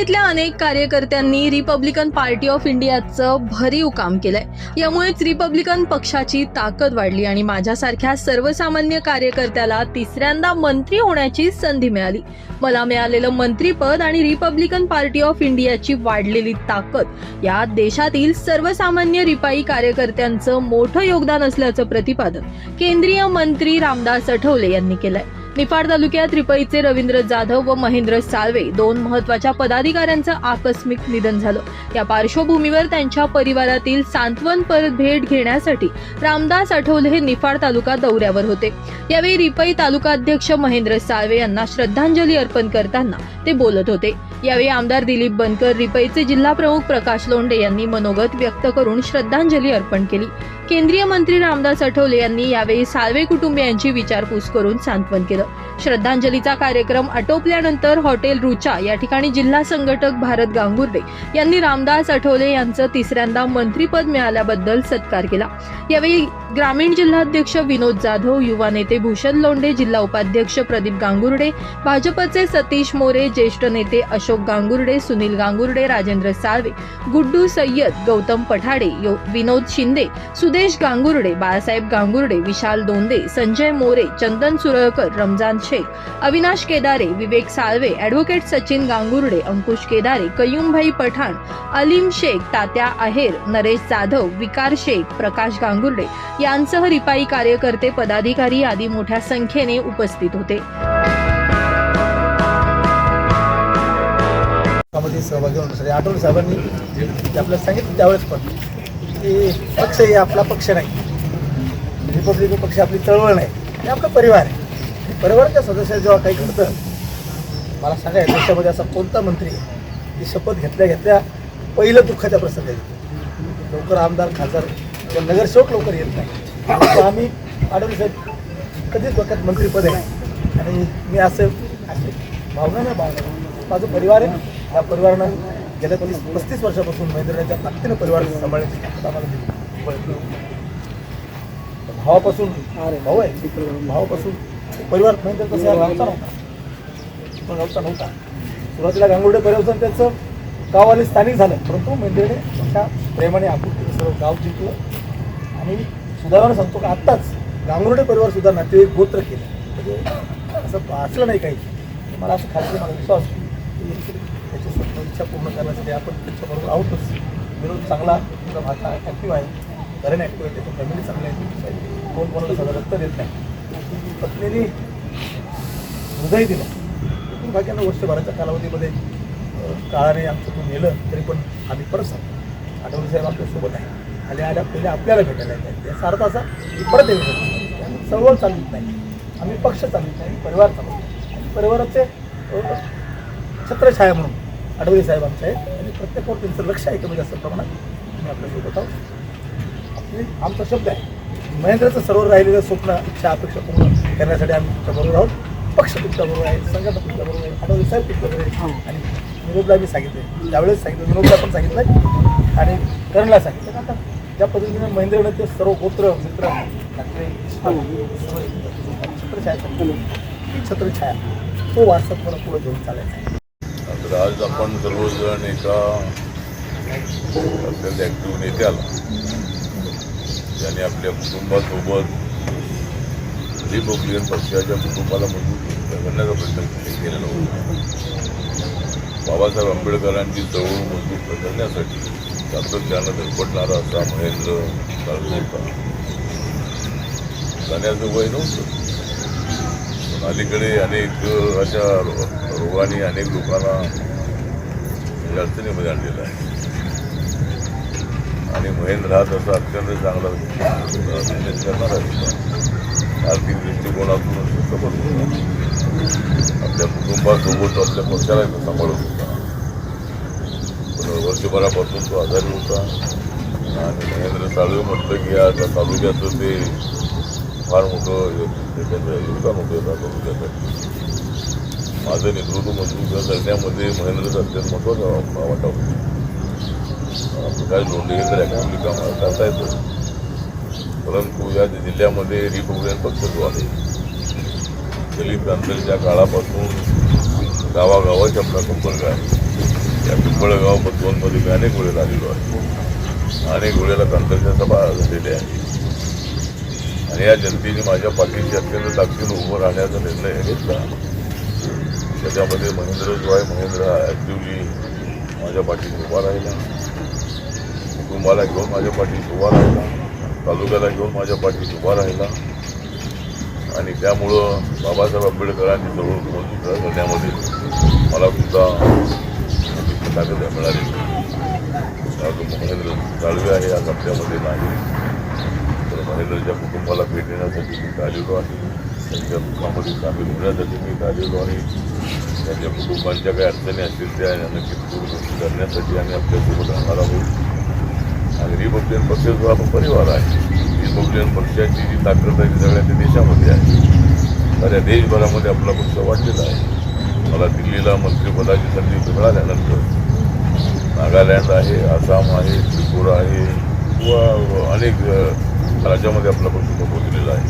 मुंबईतल्या अनेक कार्यकर्त्यांनी रिपब्लिकन पार्टी ऑफ इंडियाचं भरीव काम केलंय. यामुळेच रिपब्लिकन पक्षाची ताकद वाढली आणि माझ्यासारख्या सर्वसामान्य कार्यकर्त्याला तिसऱ्यांदा मंत्री होण्याची संधी मिळाली. मला मिळालेलं मंत्रीपद आणि रिपब्लिकन पार्टी ऑफ इंडियाची वाढलेली ताकद या देशातील सर्वसामान्य रिपाई कार्यकर्त्यांचं मोठं योगदान असल्याचं प्रतिपादन केंद्रीय मंत्री रामदास आठवले यांनी केलंय. निफाड तालुक्यात रिपईचे रवींद्र जाधव व महेंद्र साळवे दोन महत्त्वाच्या पदाधिकाऱ्यांचं आकस्मिक निधन झालं. या पार्श्वभूमीवर त्यांच्या परिवारातील सांत्वन परत भेट घेण्यासाठी रामदास आठवले हे निफाड तालुका दौऱ्यावर होते. यावेळी रिपई तालुकाध्यक्ष महेंद्र साळवे यांना श्रद्धांजली अर्पण करताना ते बोलत होते. यावेळी आमदार दिलीप बनकर रिपईचे जिल्हा प्रमुख प्रकाश लोंढे यांनी मनोगत व्यक्त करून श्रद्धांजली अर्पण केली. केंद्रीय मंत्री रामदास आठवले यांनी यावेळी साळवे कुटुंबियांची विचारपूस करून सांत्वन केलं. श्रद्धांजलीचा कार्यक्रम आटोपल्यानंतर हॉटेल रुचा या ठिकाणी जिल्हा संघटक भारत गांगुर्डे यांनी रामदास आठवले यांचं तिसऱ्यांदा मंत्रीपद मिळाल्याबद्दल सत्कार केला. यावेळी ग्रामीण जिल्हाध्यक्ष विनोद जाधव युवा नेते भूषण लोंढे जिल्हा उपाध्यक्ष प्रदीप गांगुर्डे भाजपचे सतीश मोरे ज्येष्ठ नेते अशोक गांगुर्डे सुनील गांगुर्डे राजेंद्र साळवे गुड्डू सय्यद गौतम पठाडे यो- विनोद शिंदे सुदेश गांगुर्डे बाळासाहेब गांगुर्डे विशाल दोंदे संजय मोरे चंदन सुरळकर रमजान शेख अविनाश केदारे विवेक साळवे ॲडव्होकेट सचिन गांगुर्डे अंकुश केदारे कयुमभाई पठाण अलीम शेख तात्या आहेर नरेश जाधव विकार शेख प्रकाश गांगुर्डे यांसह रिपाई कार्यकर्ते पदाधिकारी आदी मोठ्या संख्येने उपस्थित होते. कामामध्ये सहभागी सर आठवले साहेबांनी. आपल्याला सांगितलं त्यावेळेस पण. की पक्ष हे आपला पक्ष नाही. रिपब्लिकन पक्ष आपली चळवळ नाही. हे आपला परिवार आहे. परिवाराच्या सदस्य जेव्हा काही घडतं मला सांगा देशामध्ये असा कोणता मंत्री की शपथ घेतल्या घेतल्या पहिलं दुःखाच्या प्रसंगात लवकर आमदार खासदार किंवा नगरसेवक लवकर येत नाही. आम्ही आठवले साहेब कधीच डोक्यात मंत्रीपद आहे आणि मी असं असे भावना नाही भावना माझं परिवार आहे या परिवारानं गेल्या तीस पस्तीस वर्षापासून महेंद्रच्या ताकदीनं परिवार सांभाळण्याची आम्हाला दिली. भावापासून भाऊ आहे. भावापासून परिवार म्हणजे कसं या गावचा नव्हता. पण गावचा नव्हता. सुरुवातीला गांगुर्डे परिवर्तन त्यांचं गाववाले स्थानिक झालं. परंतु महेंद्रने अशा प्रेमाने आपुलकीने सर्व गाव जिंकलं. आणि सुधारणा सांगतो का आत्ताच गांगुर्डे परिवार सुद्धा नातेवाईक गोत्र केलं. म्हणजे असं असलं नाही काही. मला असं खात्री मला विश्वास की त्याची स्वप्न इच्छा पूर्ण करण्यासाठी आपण त्याच्याबरोबर आहोतच. विरोध चांगला तुमचा भाषा ॲक्टिव्ह आहे. घराने ॲक्टिव्ह आहे त्याची फॅमिली चांगली आहे. कोण कोणाला सगळं रक्त देत नाही. पत्नीने हृदय दिलं. दुर्भाग्यानं वर्षभराच्या कालावधीमध्ये काळाने आमचं तू नेलं तरी पण आम्ही परत सांगतो आठवले साहेब आपल्यासोबत आहे. आल्या आल्या पहिले आपल्याला भेटायला येतात. याचा अर्थ असा की परत येऊ शकतो चळवळ चालत नाही. आम्ही पक्ष चालत नाही परिवार चालत आणि परिवाराचे छत्रछाया म्हणून आठवले साहेब आमचे आहेत. आणि प्रत्येकावर त्यांचं लक्ष आहे कमी जास्त प्रमाणात. आम्ही आपल्यासोबत आहोत. आपली आमचा शब्द आहे. महेंद्रचं सर्व राहिलेलं स्वप्न इच्छा अपेक्षा पूर्ण करण्यासाठी आम्ही तुमच्याबरोबर आहोत. पक्ष तुमच्याबरोबर आहे संघटना तुमच्याबरोबर आहे आठवले साहेब तुमच्याबरोबर आहे. आणि विनोदला मी सांगितलं त्यावेळेस सांगितलं विनोदला पण सांगितलं आणि करणला सांगितलं आता ज्या पद्धतीने महेंद्रनं ते सर्व गोत्र मित्र सर्व छत्रछाया ही छत्रछाया तो वारसा तुम्हाला पुढे घेऊन चालायचा आहे. तर आज आपण सर्वजण एका आपल्याला ॲक्टिव्ह नेत्याला ज्याने आपल्या कुटुंबासोबत रिपब्लिकन पक्षाच्या कुटुंबाला मजबूत करण्याचा प्रयत्न केलेला होता. बाबासाहेब आंबेडकरांची चळवळ मजबूत करण्यासाठी तंत्रज्ञानं धडपटणारा असा महेंद्र चालू होता. जाण्याचं वय नव्हतं. पण अलीकडे अनेक अशा रोगांनी रोगाने अनेक लोकांना अडचणीमध्ये आणलेलं आहे. आणि महेंद्र हा तसा अत्यंत चांगला बिझनेस करणारा आर्थिक दृष्टिकोनातून सफल होता. आपल्या कुटुंबासोबत आपल्या पक्षाला तो सांभाळत होता. पण वर्षभरापासून तो आजारी होता. आणि महेंद्र साळवे म्हटलं की आता तालुक्याचं ते फार मोठं योगदान होतं त्या तालुक्यासाठी. माझं नेतृत्व मजबूत करण्यामध्ये महेंद्रचा अत्यंत महत्त्वाचा वाटा होता. काही काय लोंढे हे तर काम करता येतं. परंतु या जिल्ह्यामध्ये रिपब्लिकन पक्ष जो आहे दलित क्रांतीच्या काळापासून गावागावाच्या आपला संपर्क आहे. या पिंपळगाव मधूनमध्ये मी अनेक वेळेला आलेलो आहे. अनेक वेळेला क्रांतीच्या सभा झालेल्या आहेत. आणि या जनतेने माझ्या पाठीशी अत्यंत ताकदीनं उभं राहण्याचा निर्णय घेतला. त्याच्यामध्ये महेंद्र जो आहे महेंद्र हा ॲक्टिवली माझ्या पाठीशी उभा राहिला. कुटुंबाला घेऊन माझ्या पाठीशी उभा राहिला. तालुक्याला घेऊन माझ्या पाठीशी उभा राहिला. आणि त्यामुळं बाबासाहेब आंबेडकरांची चळवळ मजबूत करण्यामध्ये मला सुद्धा ताकद मिळाली. महेंद्र साळवे आहे आज हप्त्यामध्ये नाही. तर महेंद्रच्या कुटुंबाला भेट देण्यासाठी मी आलेलो आहे. त्यांच्या दुःखामध्ये सामील होण्यासाठी मी आलेलो आहे. त्यांच्या कुटुंबांच्या काही अडचणी असतील त्या नक्कीच दूर करण्यासाठी आम्ही आपल्यासोबत राहणार आहोत. आणि रिपब्लिकन पक्ष जो आपण परिवार आहे रिपब्लिकन पक्षाची जी ताकद आहे ती सगळ्या त्या देशामध्ये आहे. तर देशभरामध्ये आपला पक्ष वाढलेला आहे. मला दिल्लीला मंत्रिपदाची संधी मिळाल्यानंतर नागालँड आहे आसाम आहे त्रिपुरा आहे किंवा अनेक राज्यामध्ये आपला पक्ष पोहोचलेला आहे.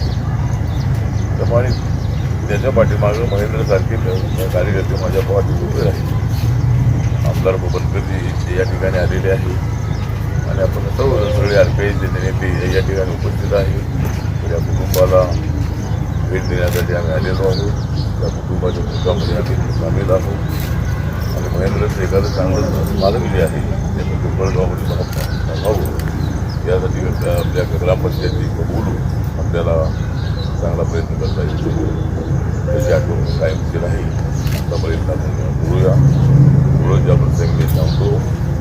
त्यामुळे त्याच्या पाठीमागं महेंद्रसारखे कार्यकर्ते माझ्या पाठीशी उभे आहेत. आमदार बबनकर जे या ठिकाणी आलेले आहेत. आणि आपण सर्व सगळे आर नेते या ठिकाणी उपस्थित आहेत तर या कुटुंबाला भेट देण्यासाठी आम्ही आलेलो आहोत. त्या कुटुंबाच्या दुःखामध्ये आम्ही सामील आहोत. आणि महेंद्रचं एखादं चांगलं मालक जे आहे त्याचं पिंपळगावमध्ये भाव यासाठी आपल्या आपल्या ग्रामपंचायती बोलू आपल्याला चांगला प्रयत्न करता येतो त्याची आठवण कायमची राहील. आतापर्यंत आपण बोलूया रोज ज्या प्रसंगी सांगतो